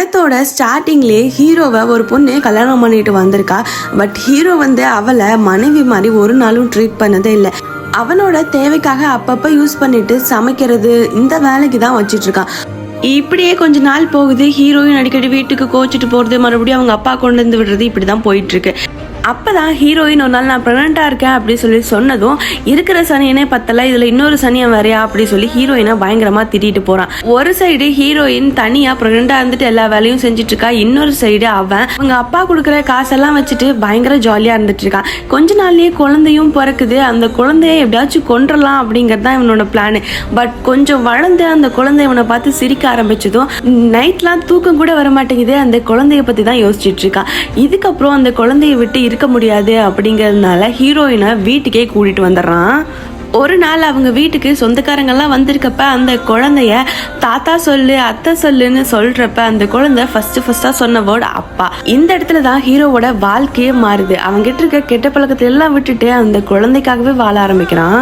படத்தோட ஸ்டார்டிங்லேயே ஹீரோவை ஒரு பொண்ணு கல்யாணம் பண்ணிட்டு வந்திருக்கா. பட் ஹீரோ வந்து அவளை மனைவி மாதிரி ஒரு நாளும் ட்ரீட் பண்ணதே இல்லை. அவனோட தேவைக்காக அப்பப்போ யூஸ் பண்ணிட்டு சமைக்கிறது இந்த வேலைக்கு தான் வச்சிட்டு இருக்கான் இப்படியே கொஞ்ச நாள் போகுது ஹீரோயின் அடிக்கடி வீட்டுக்கு கோச்சிட்டு போகிறது மறுபடியும் அவங்க அப்பா கொண்டு வந்து விடுறது இப்படி தான் போயிட்டுருக்கு அப்போ தான் ஹீரோயின் ஒரு நாள் நான் ப்ரெக்னெண்ட்டாக இருக்கேன் அப்படின்னு சொல்லி சொன்னதும் இருக்கிற சனியனே பத்தல இதில் இன்னொரு சனியன் வரையா? அப்படின்னு சொல்லி ஹீரோயினை பயங்கரமாக திட்டிட்டு போகிறான் ஒரு சைடு ஹீரோயின் தனியாக ப்ரெக்னெண்ட்டாக இருந்துட்டு எல்லா வேலையும் செஞ்சுட்டு இருக்கா இன்னொரு சைடு அவன் அவங்க அப்பா கொடுக்குற காசெல்லாம் வச்சுட்டு பயங்கர ஜாலியாக இருந்துட்டு இருக்கான். கொஞ்ச நாள்லேயே குழந்தையும் பிறக்குது அந்த குழந்தைய எப்படியாச்சும் கொன்றலாம் அப்படிங்கிறது தான் இவனோட பிளானு பட் கொஞ்சம் வளர்ந்து அந்த குழந்தை இவனை பார்த்து சிரிக்க ஆரம்பிச்சதும் நைட்லாம் தூக்கம் கூட வர மாட்டேங்குது அந்த குழந்தைய பற்றி தான் யோசிச்சுட்டு இருக்கான் இதுக்கப்புறம் அந்த குழந்தைய விட்டு இருக்க முடியாது அப்படிங்கிறதுனால ஹீரோயினை வீட்டுக்கே கூட்டிட்டு வந்துடுறான். ஒரு நாள் அவங்க வீட்டுக்கு சொந்தக்காரங்கெல்லாம் வந்திருக்கப்ப அந்த குழந்தைய தாத்தா சொல்லு அத்தை சொல்லுன்னு சொல்றப்ப அந்த குழந்தை ஃபர்ஸ்ட் ஃபர்ஸ்டா சொன்ன வேர்டு அப்பா. இந்த இடத்துல தான் ஹீரோவோட வாழ்க்கையே மாறுது. அவங்கிட்ட இருக்க கெட்ட பழக்கத்தை எல்லாம் விட்டுட்டு அந்த குழந்தைக்காகவே வாழ ஆரம்பிக்கிறான்.